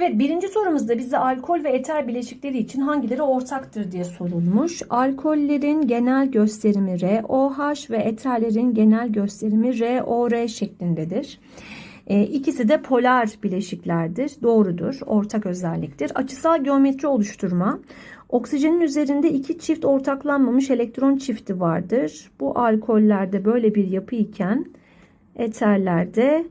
Evet birinci sorumuzda bize alkol ve eter bileşikleri için hangileri ortaktır diye sorulmuş. Alkollerin genel gösterimi ROH ve eterlerin genel gösterimi ROR şeklindedir. E, ikisi de polar bileşiklerdir. Doğrudur. Ortak özelliktir. Açısal geometri oluşturma. Oksijenin üzerinde iki çift ortaklanmamış elektron çifti vardır. Bu alkollerde böyle bir yapı iken eterlerde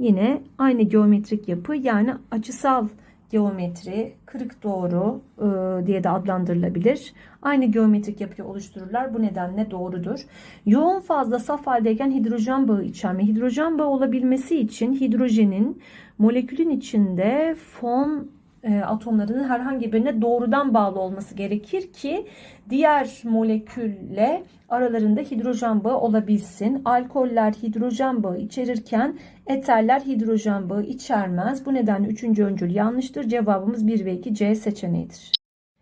yine aynı geometrik yapı yani açısal geometri kırık doğru e, diye de adlandırılabilir. Aynı geometrik yapıyı oluştururlar. Bu nedenle doğrudur. Yoğun fazla saf haldeyken hidrojen bağı içerme. Hidrojen bağı olabilmesi için hidrojenin molekülün içinde fon e, atomlarının herhangi birine doğrudan bağlı olması gerekir ki diğer molekülle aralarında hidrojen bağı olabilsin. Alkoller hidrojen bağı içerirken eterler hidrojen bağı içermez. Bu nedenle üçüncü öncül yanlıştır. Cevabımız 1 ve 2 C seçeneğidir.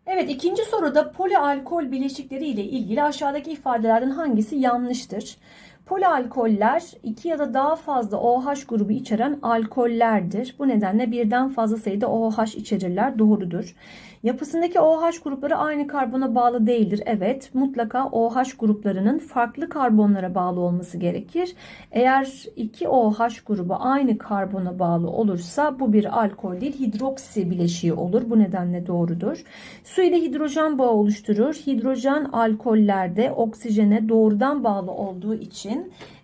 Evet ikinci soruda polialkol bileşikleri ile ilgili aşağıdaki ifadelerden hangisi yanlıştır? Polialkoller iki ya da daha fazla OH grubu içeren alkollerdir. Bu nedenle birden fazla sayıda OH içerirler. Doğrudur. Yapısındaki OH grupları aynı karbona bağlı değildir. Evet, mutlaka OH gruplarının farklı karbonlara bağlı olması gerekir. Eğer iki OH grubu aynı karbona bağlı olursa bu bir alkol değil, hidroksi bileşiği olur. Bu nedenle doğrudur. Su ile hidrojen bağı oluşturur. Hidrojen alkollerde oksijene doğrudan bağlı olduğu için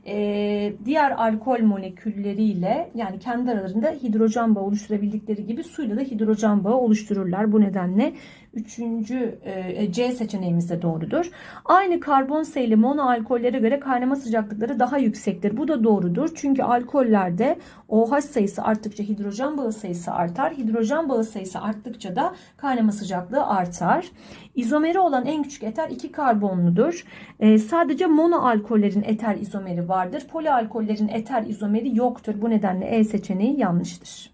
e, diğer alkol molekülleriyle yani kendi aralarında hidrojen bağı oluşturabildikleri gibi suyla da hidrojen bağı oluştururlar. Bu nedenle üçüncü e, C seçeneğimiz de doğrudur. Aynı karbon sayılı monoalkollere göre kaynama sıcaklıkları daha yüksektir. Bu da doğrudur. Çünkü alkollerde OH sayısı arttıkça hidrojen bağı sayısı artar. Hidrojen bağı sayısı arttıkça da kaynama sıcaklığı artar. İzomeri olan en küçük eter iki karbonludur. E, sadece monoalkollerin eter izomeri vardır. Polialkollerin eter izomeri yoktur. Bu nedenle E seçeneği yanlıştır.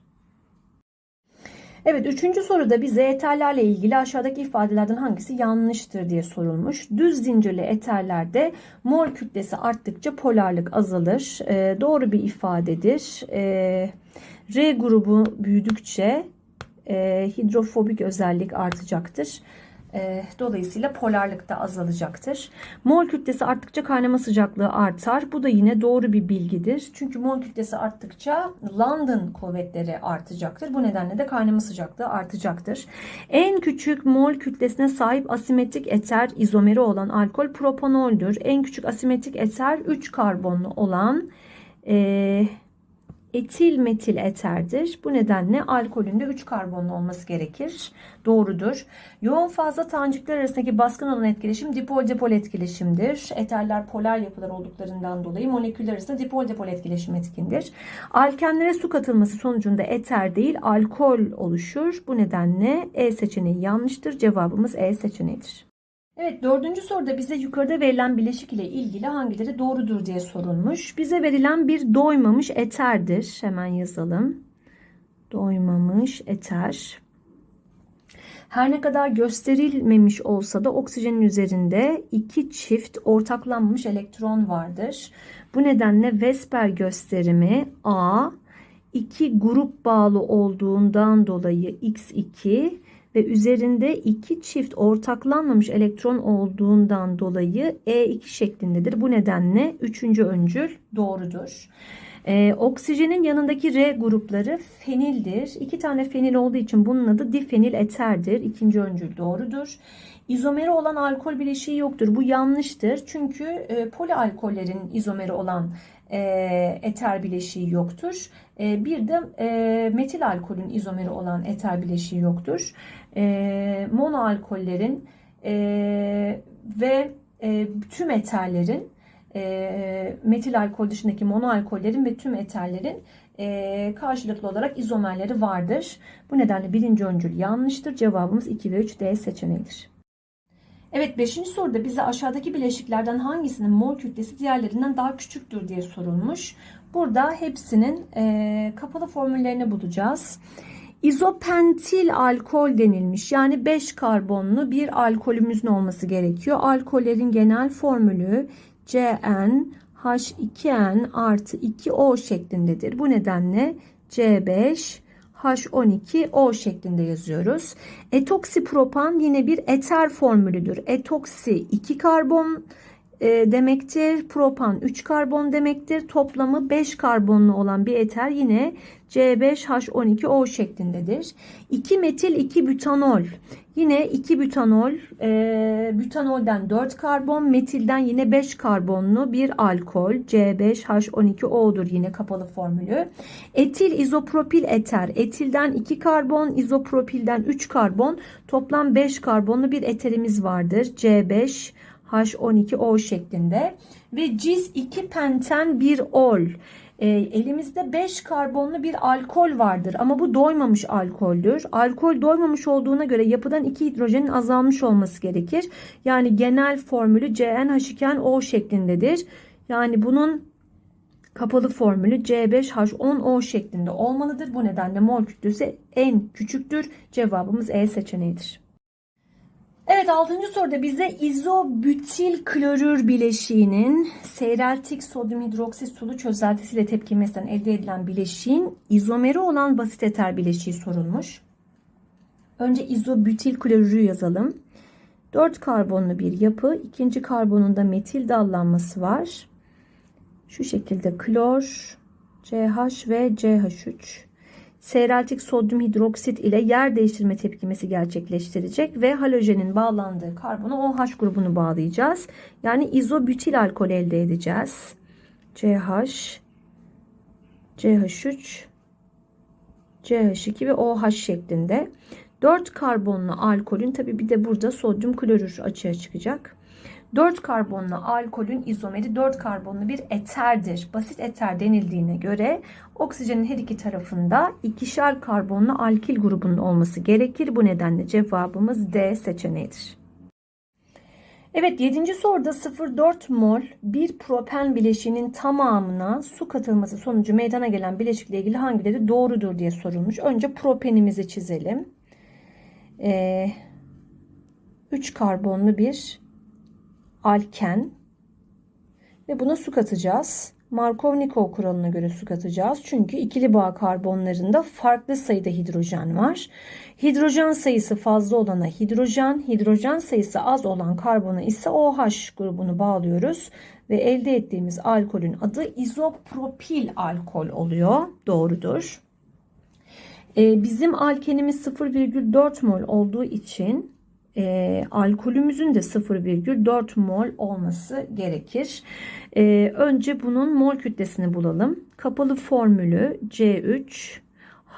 Evet üçüncü soruda bize eterlerle ilgili aşağıdaki ifadelerden hangisi yanlıştır diye sorulmuş. Düz zincirli eterlerde mol kütlesi arttıkça polarlık azalır. Ee, doğru bir ifadedir. Ee, R grubu büyüdükçe e, hidrofobik özellik artacaktır. Dolayısıyla polarlık da azalacaktır. Mol kütlesi arttıkça kaynama sıcaklığı artar. Bu da yine doğru bir bilgidir. Çünkü mol kütlesi arttıkça London kuvvetleri artacaktır. Bu nedenle de kaynama sıcaklığı artacaktır. En küçük mol kütlesine sahip asimetrik eter izomeri olan alkol propanoldür. En küçük asimetrik eter 3 karbonlu olan e, etil metil eterdir. Bu nedenle alkolün de 3 karbonlu olması gerekir. Doğrudur. Yoğun fazla tanecikler arasındaki baskın olan etkileşim dipol dipol etkileşimdir. Eterler polar yapılar olduklarından dolayı moleküller arasında dipol dipol etkileşim etkindir. Alkenlere su katılması sonucunda eter değil alkol oluşur. Bu nedenle E seçeneği yanlıştır. Cevabımız E seçeneğidir. Evet dördüncü soruda bize yukarıda verilen bileşik ile ilgili hangileri doğrudur diye sorulmuş. Bize verilen bir doymamış eterdir. Hemen yazalım. Doymamış eter. Her ne kadar gösterilmemiş olsa da oksijenin üzerinde iki çift ortaklanmış elektron vardır. Bu nedenle Vesper gösterimi A iki grup bağlı olduğundan dolayı X2 ve üzerinde iki çift ortaklanmamış elektron olduğundan dolayı E2 şeklindedir. Bu nedenle üçüncü öncül doğrudur. Ee, oksijenin yanındaki R grupları fenildir. İki tane fenil olduğu için bunun adı difenil eterdir. İkinci öncül doğrudur. İzomeri olan alkol bileşiği yoktur. Bu yanlıştır. Çünkü e, polialkollerin izomeri olan e, eter bileşiği yoktur. E, bir de e, metil alkolün izomeri olan eter bileşiği yoktur. E, monoalkollerin e, ve e, tüm eterlerin e, metil alkol dışındaki monoalkollerin ve tüm eterlerin e, karşılıklı olarak izomerleri vardır. Bu nedenle birinci öncül yanlıştır. Cevabımız 2 ve 3 D seçeneğidir. Evet 5. soruda bize aşağıdaki bileşiklerden hangisinin mol kütlesi diğerlerinden daha küçüktür diye sorulmuş. Burada hepsinin e, kapalı formüllerini bulacağız. İzopentil alkol denilmiş. Yani 5 karbonlu bir alkolümüzün olması gerekiyor. Alkollerin genel formülü CN H2N artı 2O şeklindedir. Bu nedenle C5 H12O şeklinde yazıyoruz. Etoksipropan yine bir eter formülüdür. Etoksi 2 karbon e, demektir. Propan 3 karbon demektir. Toplamı 5 karbonlu olan bir eter yine C5H12O şeklindedir. 2 metil 2 butanol. Yine 2 butanol, e, butanolden 4 karbon, metilden yine 5 karbonlu bir alkol. C5H12O'dur yine kapalı formülü. Etil izopropil eter. Etilden 2 karbon, izopropilden 3 karbon. Toplam 5 karbonlu bir eterimiz vardır. C5 H12O şeklinde ve cis 2 penten 1 ol. E, elimizde 5 karbonlu bir alkol vardır ama bu doymamış alkoldür. Alkol doymamış olduğuna göre yapıdan 2 hidrojenin azalmış olması gerekir. Yani genel formülü CnH2O şeklindedir. Yani bunun kapalı formülü C5H10O şeklinde olmalıdır. Bu nedenle mol kütlesi en küçüktür. Cevabımız E seçeneğidir. Evet 6. soruda bize izobutil klorür bileşiğinin seyreltik sodyum hidroksit sulu çözeltisiyle tepkimesinden elde edilen bileşiğin izomeri olan basit eter bileşiği sorulmuş. Önce izobutil klorürü yazalım. 4 karbonlu bir yapı. ikinci karbonunda metil dallanması var. Şu şekilde klor, CH ve CH3 seyreltik sodyum hidroksit ile yer değiştirme tepkimesi gerçekleştirecek ve halojenin bağlandığı karbona OH grubunu bağlayacağız. Yani izobutil alkol elde edeceğiz. CH, CH3, CH2 ve OH şeklinde. 4 karbonlu alkolün tabi bir de burada sodyum klorür açığa çıkacak. 4 karbonlu alkolün izomeri 4 karbonlu bir eterdir. Basit eter denildiğine göre oksijenin her iki tarafında ikişer karbonlu alkil grubunun olması gerekir. Bu nedenle cevabımız D seçeneğidir. Evet 7. soruda 0,4 mol bir propen bileşiğinin tamamına su katılması sonucu meydana gelen bileşikle ilgili hangileri doğrudur diye sorulmuş. Önce propenimizi çizelim. Ee, 3 karbonlu bir alken ve buna su katacağız. Markovnikov kuralına göre su katacağız. Çünkü ikili bağ karbonlarında farklı sayıda hidrojen var. Hidrojen sayısı fazla olana hidrojen, hidrojen sayısı az olan karbona ise OH grubunu bağlıyoruz. Ve elde ettiğimiz alkolün adı izopropil alkol oluyor. Doğrudur. Ee, bizim alkenimiz 0,4 mol olduğu için e, alkolümüzün de 0,4 mol olması gerekir. E, önce bunun mol kütlesini bulalım. Kapalı formülü C3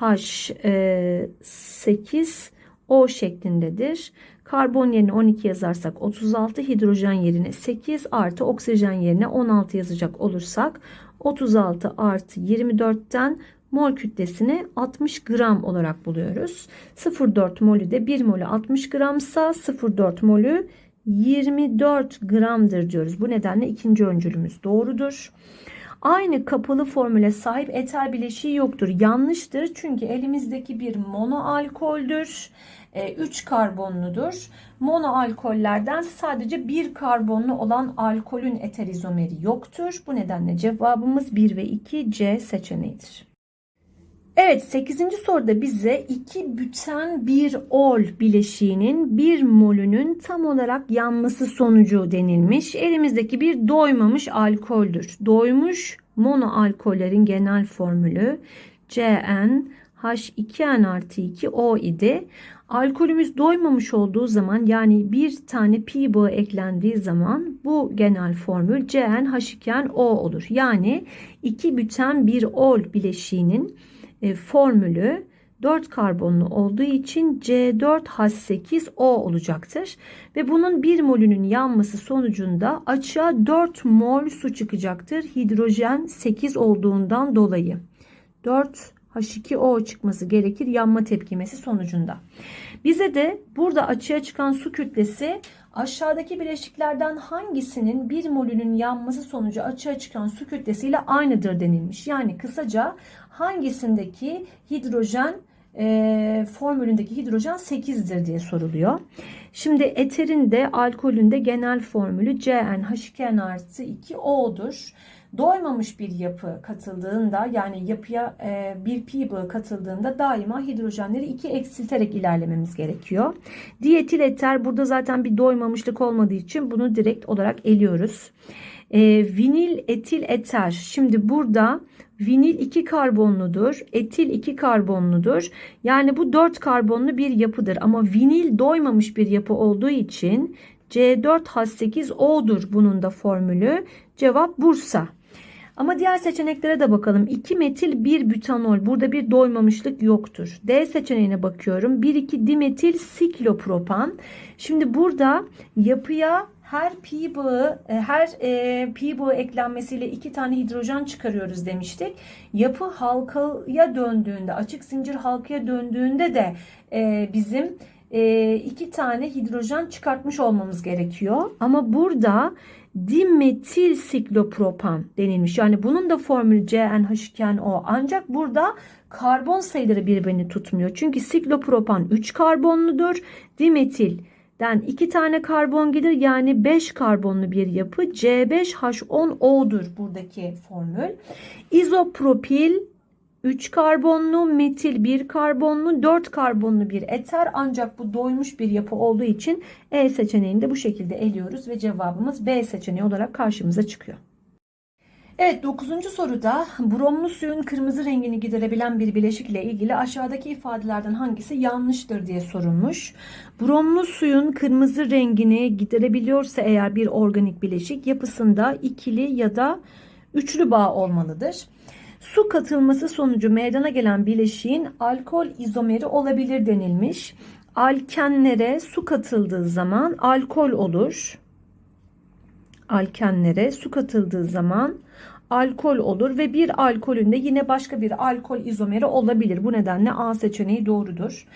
H8 O şeklindedir. Karbon yerine 12 yazarsak 36, hidrojen yerine 8 artı oksijen yerine 16 yazacak olursak 36 artı 24'ten mol kütlesini 60 gram olarak buluyoruz. 0,4 molü de 1 molü 60 gramsa 0,4 molü 24 gramdır diyoruz. Bu nedenle ikinci öncülümüz doğrudur. Aynı kapalı formüle sahip eter bileşiği yoktur. Yanlıştır çünkü elimizdeki bir monoalkoldür. 3 karbonludur. Monoalkollerden sadece bir karbonlu olan alkolün eter izomeri yoktur. Bu nedenle cevabımız 1 ve 2 C seçeneğidir. Evet 8. soruda bize 2 büten 1 ol bileşiğinin 1 molünün tam olarak yanması sonucu denilmiş. Elimizdeki bir doymamış alkoldür. Doymuş monoalkollerin genel formülü CN H2N artı 2 O idi. Alkolümüz doymamış olduğu zaman yani bir tane pi bağı eklendiği zaman bu genel formül CN H2N O olur. Yani 2 büten 1 ol bileşiğinin e, formülü 4 karbonlu olduğu için C4H8O olacaktır. Ve bunun 1 molünün yanması sonucunda açığa 4 mol su çıkacaktır. Hidrojen 8 olduğundan dolayı. 4 H2O çıkması gerekir yanma tepkimesi sonucunda. Bize de burada açığa çıkan su kütlesi aşağıdaki bileşiklerden hangisinin 1 molünün yanması sonucu açığa çıkan su kütlesiyle aynıdır denilmiş. Yani kısaca hangisindeki hidrojen e, formülündeki hidrojen 8'dir diye soruluyor. Şimdi eterin de alkolün de genel formülü CnH2n artı 2O'dur. Doymamış bir yapı katıldığında yani yapıya e, bir pi bağı katıldığında daima hidrojenleri 2 eksilterek ilerlememiz gerekiyor. Diyetil eter burada zaten bir doymamışlık olmadığı için bunu direkt olarak eliyoruz. E, vinil etil eter. Şimdi burada vinil 2 karbonludur. Etil 2 karbonludur. Yani bu 4 karbonlu bir yapıdır. Ama vinil doymamış bir yapı olduğu için C4H8O'dur bunun da formülü. Cevap Bursa. Ama diğer seçeneklere de bakalım. 2 metil 1 butanol. Burada bir doymamışlık yoktur. D seçeneğine bakıyorum. 1,2 dimetil siklopropan. Şimdi burada yapıya her pi bağı, e, her e, pi bağı eklenmesiyle iki tane hidrojen çıkarıyoruz demiştik. Yapı halkaya döndüğünde, açık zincir halkaya döndüğünde de e, bizim iki tane hidrojen çıkartmış olmamız gerekiyor. Ama burada dimetil siklopropan denilmiş. Yani bunun da formülü CnH iken O. Ancak burada karbon sayıları birbirini tutmuyor. Çünkü siklopropan 3 karbonludur. Dimetilden 2 tane karbon gelir. Yani 5 karbonlu bir yapı. C5H10O'dur buradaki formül. İzopropil 3 karbonlu, metil 1 karbonlu, 4 karbonlu bir eter ancak bu doymuş bir yapı olduğu için E seçeneğini de bu şekilde eliyoruz ve cevabımız B seçeneği olarak karşımıza çıkıyor. Evet 9. soruda bromlu suyun kırmızı rengini giderebilen bir bileşik ile ilgili aşağıdaki ifadelerden hangisi yanlıştır diye sorulmuş. Bromlu suyun kırmızı rengini giderebiliyorsa eğer bir organik bileşik yapısında ikili ya da üçlü bağ olmalıdır. Su katılması sonucu meydana gelen bileşiğin alkol izomeri olabilir denilmiş. Alkenlere su katıldığı zaman alkol olur. Alkenlere su katıldığı zaman alkol olur ve bir alkolün de yine başka bir alkol izomeri olabilir. Bu nedenle A seçeneği doğrudur.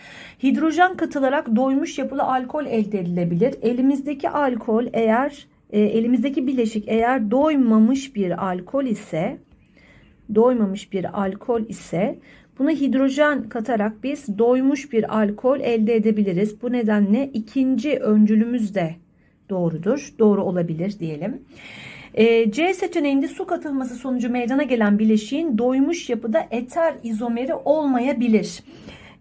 Hidrojen katılarak doymuş yapılı alkol elde edilebilir. Elimizdeki alkol eğer e, elimizdeki bileşik eğer doymamış bir alkol ise doymamış bir alkol ise buna hidrojen katarak biz doymuş bir alkol elde edebiliriz. Bu nedenle ikinci öncülümüz de doğrudur. Doğru olabilir diyelim. E, C seçeneğinde su katılması sonucu meydana gelen bileşiğin doymuş yapıda eter izomeri olmayabilir.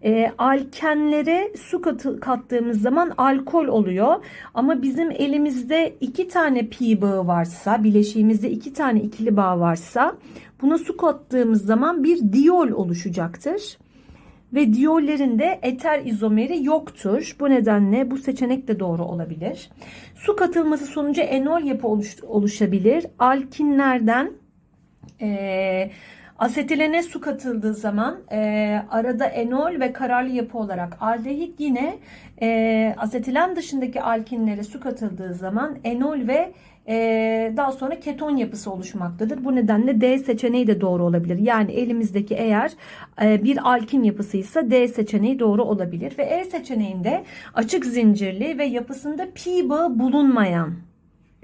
E, alkenlere su katı, kattığımız zaman alkol oluyor. Ama bizim elimizde iki tane pi bağı varsa, bileşiğimizde iki tane ikili bağ varsa buna su kattığımız zaman bir diol oluşacaktır. Ve diyollerin de eter izomeri yoktur. Bu nedenle bu seçenek de doğru olabilir. Su katılması sonucu enol yapı oluş, oluşabilir. Alkinlerden eee Asetilene su katıldığı zaman e, arada enol ve kararlı yapı olarak aldehit yine e, asetilen dışındaki alkinlere su katıldığı zaman enol ve e, daha sonra keton yapısı oluşmaktadır. Bu nedenle D seçeneği de doğru olabilir. Yani elimizdeki eğer e, bir alkin yapısıysa D seçeneği doğru olabilir. Ve E seçeneğinde açık zincirli ve yapısında pi bağı bulunmayan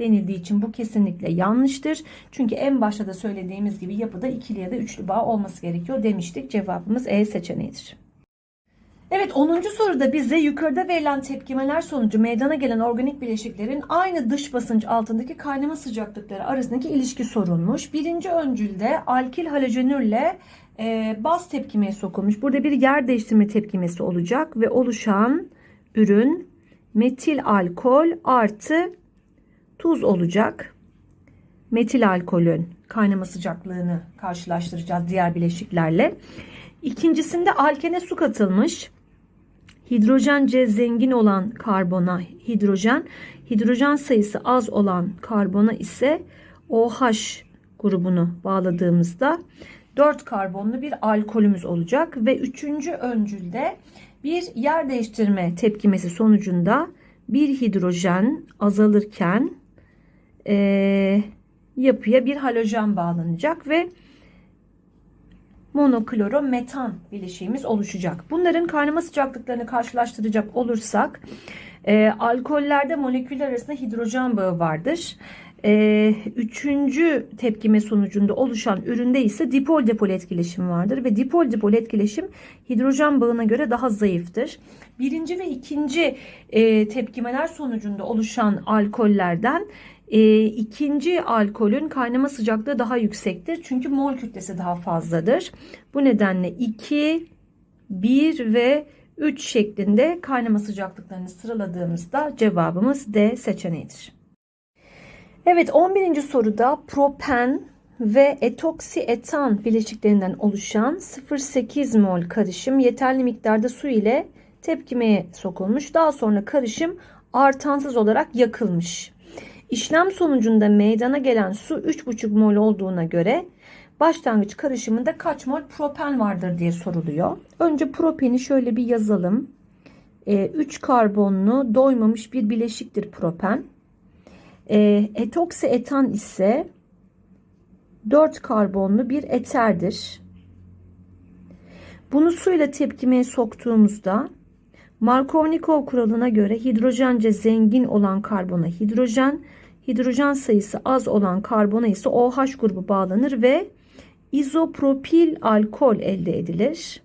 denildiği için bu kesinlikle yanlıştır. Çünkü en başta da söylediğimiz gibi yapıda ikili ya da üçlü bağ olması gerekiyor demiştik. Cevabımız E seçeneğidir. Evet 10. soruda bize yukarıda verilen tepkimeler sonucu meydana gelen organik bileşiklerin aynı dış basınç altındaki kaynama sıcaklıkları arasındaki ilişki sorulmuş. Birinci öncülde alkil halojenürle e, baz tepkimeye sokulmuş. Burada bir yer değiştirme tepkimesi olacak ve oluşan ürün metil alkol artı tuz olacak. Metil alkolün kaynama sıcaklığını karşılaştıracağız diğer bileşiklerle. İkincisinde alkene su katılmış. Hidrojen C zengin olan karbona hidrojen, hidrojen sayısı az olan karbona ise OH grubunu bağladığımızda 4 karbonlu bir alkolümüz olacak ve üçüncü öncülde bir yer değiştirme tepkimesi sonucunda bir hidrojen azalırken e, yapıya bir halojen bağlanacak ve monoklorometan bileşiğimiz oluşacak. Bunların kaynama sıcaklıklarını karşılaştıracak olursak e, alkollerde moleküller arasında hidrojen bağı vardır. E, üçüncü tepkime sonucunda oluşan üründe ise dipol dipol etkileşim vardır ve dipol dipol etkileşim hidrojen bağına göre daha zayıftır. Birinci ve ikinci e, tepkimeler sonucunda oluşan alkollerden E, ikinci alkolün kaynama sıcaklığı daha yüksektir. Çünkü mol kütlesi daha fazladır. Bu nedenle 2, 1 ve 3 şeklinde kaynama sıcaklıklarını sıraladığımızda cevabımız D seçeneğidir. Evet 11. soruda propen ve etoksietan bileşiklerinden oluşan 0,8 mol karışım yeterli miktarda su ile tepkimeye sokulmuş. Daha sonra karışım artansız olarak yakılmış. İşlem sonucunda meydana gelen su 3,5 mol olduğuna göre başlangıç karışımında kaç mol propen vardır diye soruluyor. Önce propeni şöyle bir yazalım. 3 karbonlu doymamış bir bileşiktir propen. E, etoksi etan ise 4 karbonlu bir eterdir. Bunu suyla tepkimeye soktuğumuzda Markovnikov kuralına göre hidrojence zengin olan karbona hidrojen, hidrojen sayısı az olan karbona ise OH grubu bağlanır ve izopropil alkol elde edilir.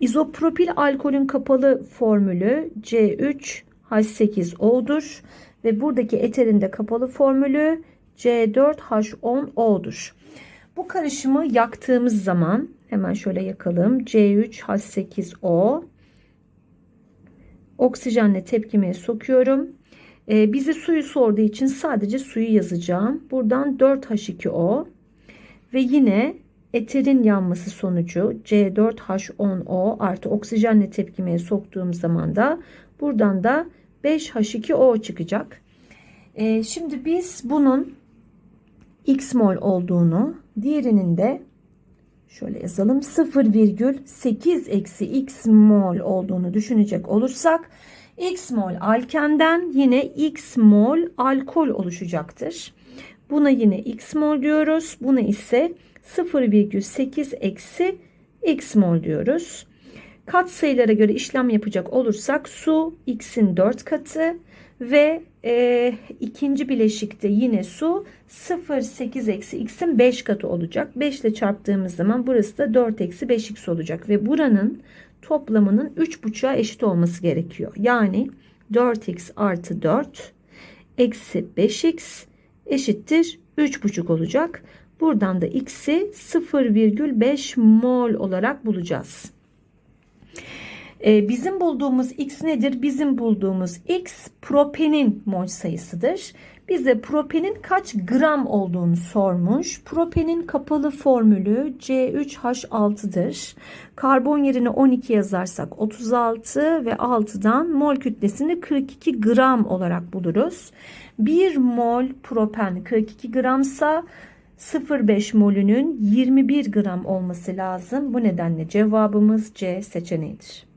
İzopropil alkolün kapalı formülü C3H8O'dur ve buradaki eterin de kapalı formülü C4H10O'dur. Bu karışımı yaktığımız zaman hemen şöyle yakalım. C3H8O oksijenle tepkimeye sokuyorum. Ee, bize suyu sorduğu için sadece suyu yazacağım. Buradan 4H2O ve yine eterin yanması sonucu C4H10O artı oksijenle tepkimeye soktuğum zaman da buradan da 5H2O çıkacak. Ee, şimdi biz bunun x mol olduğunu, diğerinin de şöyle yazalım 0,8 eksi x mol olduğunu düşünecek olursak x mol alkenden yine x mol alkol oluşacaktır. Buna yine x mol diyoruz. Buna ise 0,8 eksi x mol diyoruz. Kat sayılara göre işlem yapacak olursak su x'in 4 katı ve e, ikinci bileşikte yine su 0,8 eksi x'in 5 katı olacak. 5 ile çarptığımız zaman burası da 4 eksi 5x olacak. Ve buranın toplamının 3,5'a eşit olması gerekiyor. Yani 4x artı 4 eksi 5x eşittir 3,5 olacak. Buradan da x'i 0,5 mol olarak bulacağız. Ee, bizim bulduğumuz x nedir? Bizim bulduğumuz x propenin mol sayısıdır. Bize propenin kaç gram olduğunu sormuş. Propenin kapalı formülü C3H6'dır. Karbon yerine 12 yazarsak 36 ve 6'dan mol kütlesini 42 gram olarak buluruz. 1 mol propen 42 gramsa 0,5 molünün 21 gram olması lazım. Bu nedenle cevabımız C seçeneğidir.